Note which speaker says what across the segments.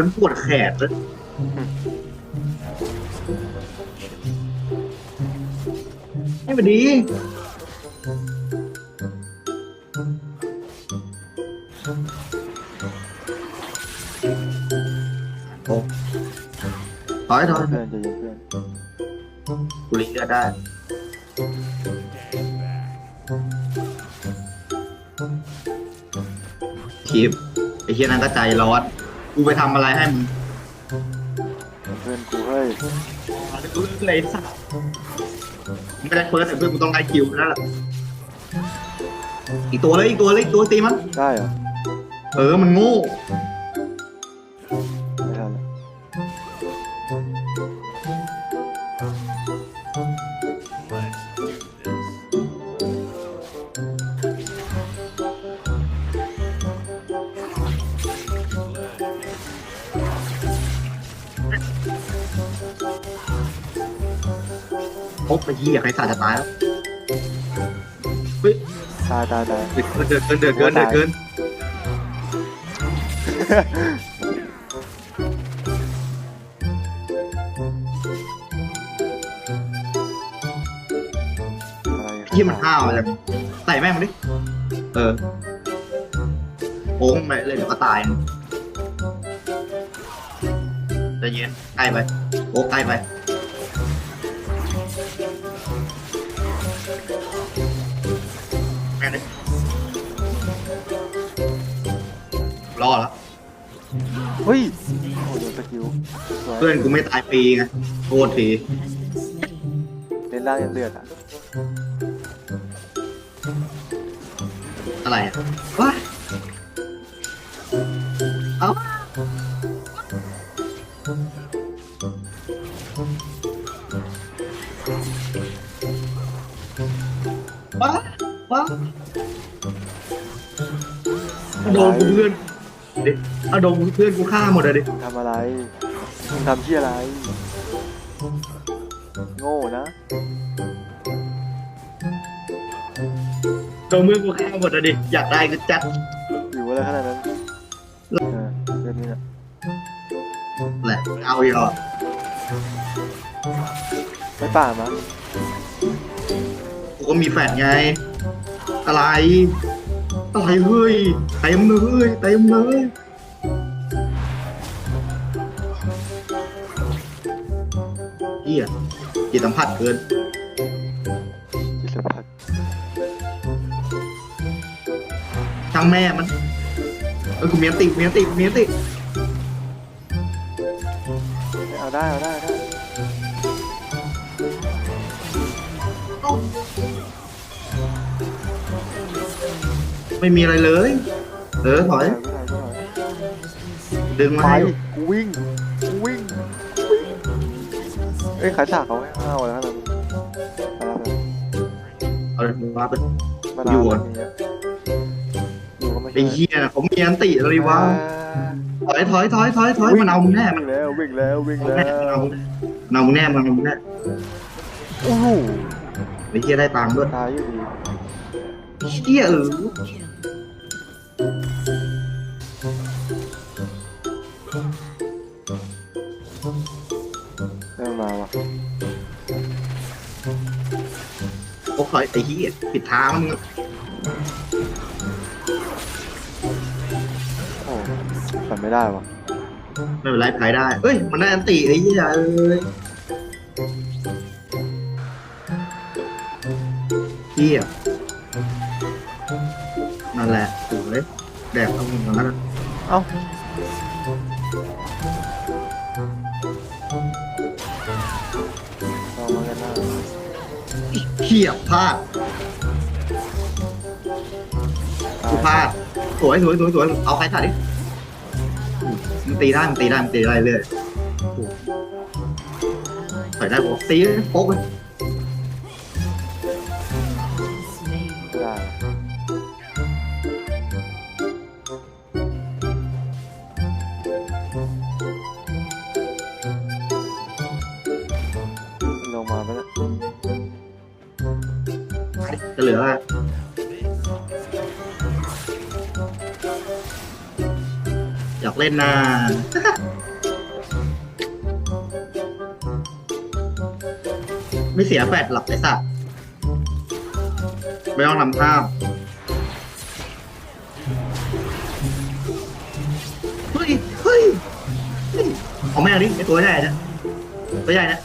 Speaker 1: ฉันปวดแขนเลยให้มันดีโอ้ถอยถอย
Speaker 2: เพื่อนจะยิงเพื่อน
Speaker 1: กูรีเลือดได้ทีบไอ้เฮียนั้นก็ใจร้อน กูไปทำอะไรให้มึง
Speaker 2: เพื่อนกูเฮ้ย
Speaker 1: กูเลยสัตว์ไม่ได้เฟิร์สแต่เพื่อนกูต้องได้คิวนั่นแหละอีกตัวเลยอีกตัวเลยอีกตัวตีมัน
Speaker 2: ได้เหรอ
Speaker 1: เออมันโง่ พบไปยี่ใครสาดจะตายแล้วเฮ้ย
Speaker 2: ตายตายตาย
Speaker 1: เดินเดินเดินเดินเดินเดินเดิน
Speaker 2: อะไร
Speaker 1: ที่มันห้าวอะไรใส่แม่งมาดิ เออโอ้งไปเลยเดี๋ยวก็ตายใจะเย็นใกล้ไปโอ้ใกล้ไป แม่งดิรอดแล้ว
Speaker 2: เฮ้ยโอ้โดนสกิลสวย
Speaker 1: เพื่อนกูไม่ตายฟรีไงโทษที
Speaker 2: เล่นล่างยันเลือดอะ
Speaker 1: อะไรอะว้าเอาว้า ว้าโดนกูเพื่อนดิเอาโดนเพื่อนกูฆ่าหมดเลยดิ
Speaker 2: ทำอะไรมึงทำที่อะไร โง่นะ
Speaker 1: โดนเพื่อกูฆ่าหมดเลยดิอยากได้ก็จัด
Speaker 2: อยู่อะไรขนาดนั้นเออเรื่องนี้นะ
Speaker 1: แหละเอาอีกอะ
Speaker 2: ไม่ป่ามั้ง
Speaker 1: กูก็มีแฟนไง อะไร อะไรเฮ้ยเต็มเลยเต็มเลยเฮียจิตสัมผัสเกิน
Speaker 2: จิตสัมผัส
Speaker 1: ช่างแม่มันเออกูเมียนติเมียนติเมียนติ
Speaker 2: เอาได้เอาได้ ได้
Speaker 1: ไม่มีอะไรเลย เออถอย
Speaker 2: ไม่ได้ไม่ได้
Speaker 1: ดึงมา
Speaker 2: ไป
Speaker 1: ให้
Speaker 2: กูวิ่งกูวิ่งกูวิ่งเอ้ยขายสากเขาให้ห้าวแล้วนะมาแล้ว
Speaker 1: เอาเลยมาไป
Speaker 2: มา
Speaker 1: อยู่
Speaker 2: แล้ว
Speaker 1: อะ
Speaker 2: อยู่ก็ไม่
Speaker 1: ไอ้
Speaker 2: ใช่
Speaker 1: เหี้ยเขาเมียนติอะไรวะถอยถอยถอยถอยถอยมันเอามึงแน่
Speaker 2: วิ่งแล้ววิ่งแล้ววิ่ง
Speaker 1: เอา
Speaker 2: แล้
Speaker 1: แน่
Speaker 2: ว
Speaker 1: มันเอามึงแน่มันเอามึงแน่
Speaker 2: โอ้โห
Speaker 1: ไอ้เหี้ยได้ตังค์ด้วย
Speaker 2: ตายอยู่ดี
Speaker 1: เหี้ยเออ
Speaker 2: เโอ้
Speaker 1: ถอยไอ้เหี้ยผิดทางแล้วมึง
Speaker 2: โอ้ฝันไม่ได้ว่ะ
Speaker 1: ไม่เป็นไรพายได้ เอ้ย มันได้อันติไอ้เหี้ยเอ้ยเหี้ยนั่นแหละถูกเลยแดกเอามึงแล้วนะ
Speaker 2: เอ้าเรา
Speaker 1: เขียบพลาดกูพลาดสวยสวยสวยสวยเอาใครถ่ายดิมันตีได้มันตีได้มันตีได้เรื่อยถอยได้บอกตีโป๊กเลย
Speaker 2: ได้
Speaker 1: เหลืออะอยากเล่นนาไม่เสียแฟดหรอกไอ้สัตว์ไม่ต้องทำท่าเฮ้ยเฮ้ย เฮ้ย เอาแม่ดิไอ้ตัวใหญ่นะตัวใหญ่นะ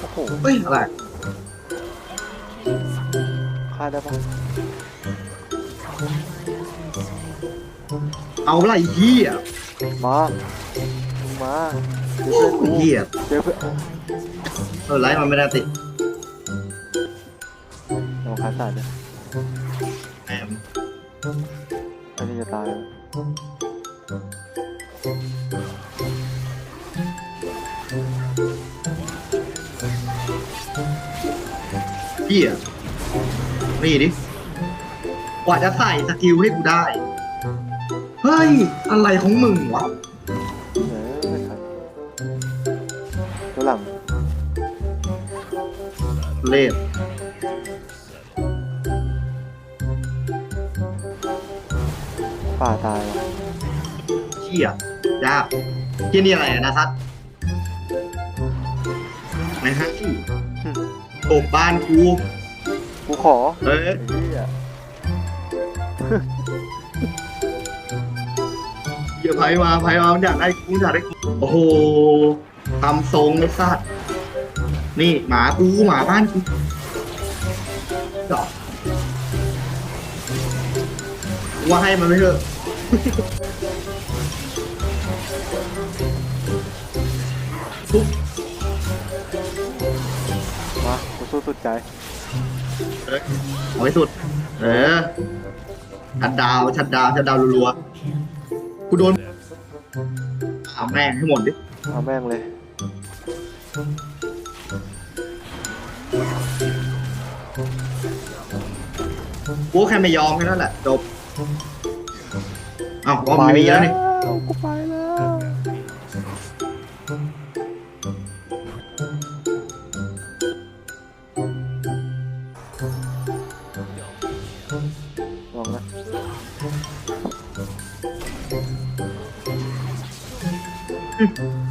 Speaker 2: โอ้โห
Speaker 1: เฮ้ยอะไร
Speaker 2: ฆ่าได้ปะ
Speaker 1: เอาอะไรเหี้ย
Speaker 2: มามึงมาเจ
Speaker 1: โอ้
Speaker 2: อเพื่อนกู
Speaker 1: ยเหี้ย
Speaker 2: เจอเพื่อน
Speaker 1: เออไลฟ์มันไม่ได้ติด
Speaker 2: เอาขาสั่นเลย
Speaker 1: แหม
Speaker 2: อันนี้จะตายแล้ว
Speaker 1: เหี้ยนี่ดิ กว่าจะใส่สกิลให้กูได้ เฮ้ย อะไรของมึงวะ
Speaker 2: เออไม่ทันตัวหลัง
Speaker 1: เล่น
Speaker 2: ป่าตายว่ะ
Speaker 1: เชี่ยยากที่นี่อะไรอะนะทัศ โอบบ้านกู
Speaker 2: กูขอ
Speaker 1: เอ้ย
Speaker 2: ไอ้เหี้ย
Speaker 1: เดี๋ยวไผมาไผมาอยากได้กูอยากได้กูโอ้โหทำทรงไอ้สัตว์นี่หมากูหมาบ้านกูดอกว่าให้มันไม่เถอะทุบ
Speaker 2: สู้สุดใจ
Speaker 1: เอ้ยเอาให้สุด เออชัดดาวชัดดาวชัดดาวรัวๆกูโดนเอาแม่งให้หมดดิ
Speaker 2: เอาแม่งเลย
Speaker 1: กูแค่ไม่ยอมแค่นั้นแหละจบอ้าวว่ามันมีแล้วนี่
Speaker 2: กูไป Mm-hmm.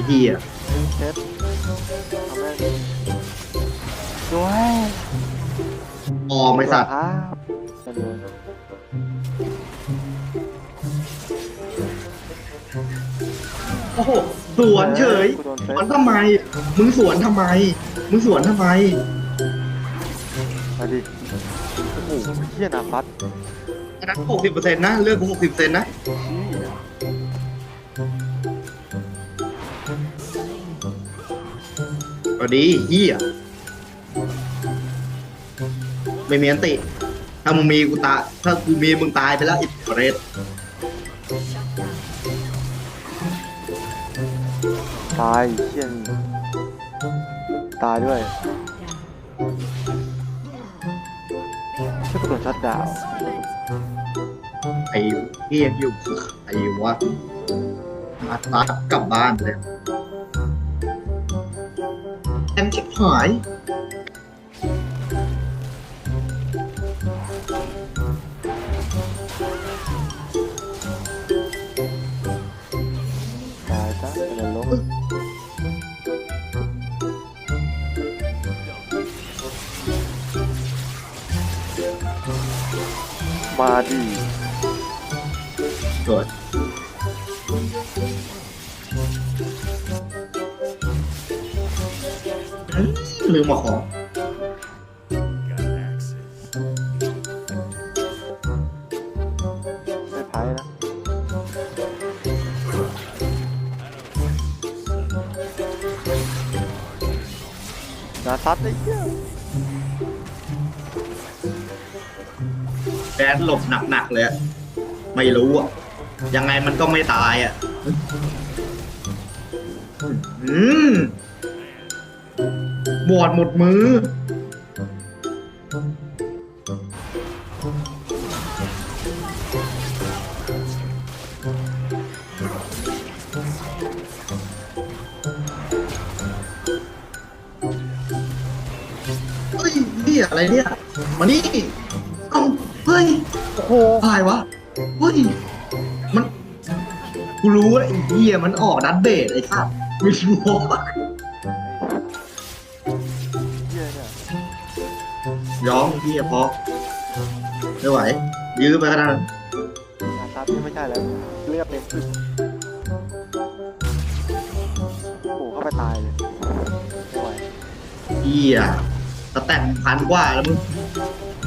Speaker 2: ออมไม่
Speaker 1: เหี้ย
Speaker 2: เช็ดเอาแม่งด้วย
Speaker 1: ออมไม่สัตว์
Speaker 2: ครับมาดู
Speaker 1: โอ้โหสวนเฉย
Speaker 2: กูโดน
Speaker 1: สวนทำไม มึงสวนทำไม มึงสวนทำไม
Speaker 2: มาดิโอ้โหเฮียนาฟัด
Speaker 1: อันนั้นหกสิบเปอร์เซ็นต์นะ เลือกกูหกสิบเปอร์เซ็นต์นะ ก็ดีเหี้ยไม่มีอันติ ถ้ามึงมีกูตายถ้ากูมีมึงตายไปแล้วอิปเรส
Speaker 2: ตายเฮียนี่ตายด้วยช่วยกูโดนชัดดาวน์
Speaker 1: ไอ้เหี้ยอยู่ไอ้วะมาตัดกลับบ้านเลย แอมชิบหาย
Speaker 2: ตายซะเป็นนรกมาดิ
Speaker 1: สวย ลืมมาของ
Speaker 2: ไม่ไพ่นะนาซัดไอ้เหี้ย
Speaker 1: แดนหลบหนักๆเลยอะไม่รู้อะ ยังไงมันก็ไม่ตายอะ อืม หมวดหมดมือ เฮ้ยนี่อะไรเนี่ย มานี่เอ้าเฮ้ย
Speaker 2: โอ้โห
Speaker 1: อะไรวะ เฮ้ย มัน กูรู้แล้วไอ้เหี้ยมันออกดันเบสไอ้สัสไม่รู้ว่ ย้อมเหี้ยพอไม่ไหว ยื้อไปขนาดนั้น
Speaker 2: นาซัดนี่ไม่ใช่แล้ว เลือดเต็มขึ้นโอ้โหเข้าไปตายเลยไม่ไหว
Speaker 1: เหี้ยสแต็กพันกว่าแล้วมึง